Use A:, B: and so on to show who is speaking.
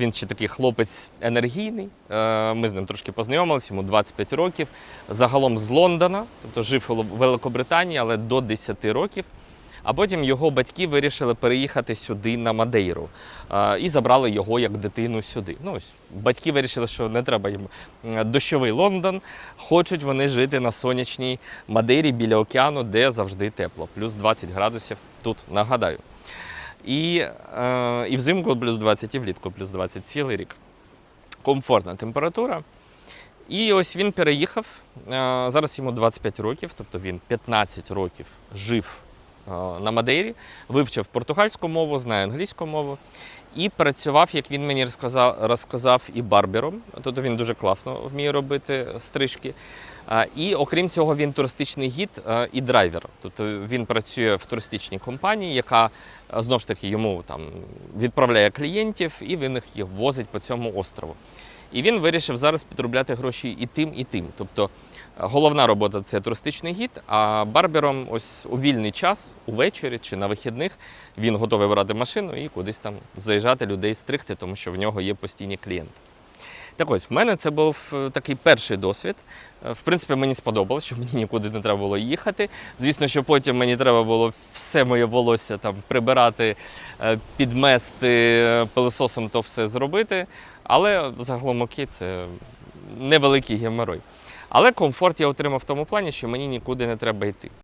A: Він ще такий хлопець енергійний. Е, Ми з ним трошки познайомилися, йому 25 років. Загалом з Лондона, тобто жив у Великобританії, але до 10 років. А потім його батьки вирішили переїхати сюди на Мадейру е, і забрали його як дитину сюди. Ну ось батьки вирішили, що не треба їм е, дощовий Лондон. Хочуть вони жити на сонячній Мадейрі біля океану, де завжди тепло, плюс 20 градусів тут, нагадаю. І, е, і взимку плюс 20, і влітку плюс 20 цілий рік. Комфортна температура. І ось він переїхав. Е, зараз йому 25 років, тобто він 15 років жив на Мадейрі, вивчив португальську мову, знає англійську мову. І працював, як він мені розказав, розказав і барбером. Тобто він дуже класно вміє робити стрижки. І окрім цього, він туристичний гід е, і драйвер. Тобто він працює в туристичній компанії, яка е, знов ж таки йому там відправляє клієнтів, і він їх возить по цьому острову. І він вирішив зараз підробляти гроші і тим, і тим. Тобто е, головна робота це туристичний гід, а барбером ось у вільний час, увечері чи на вихідних, він готовий брати машину і кудись там заїжджати людей стригти, тому що в нього є постійні клієнти. Так ось, в мене це був е, такий перший досвід. Е, В принципі, мені сподобалось, що мені нікуди не треба було їхати. Звісно, що потім мені треба було все моє волосся там прибирати, е, підмести пилососом, то все зробити. Але загалом окей, це невеликий геморой. Але комфорт я отримав в тому плані, що мені нікуди не треба йти.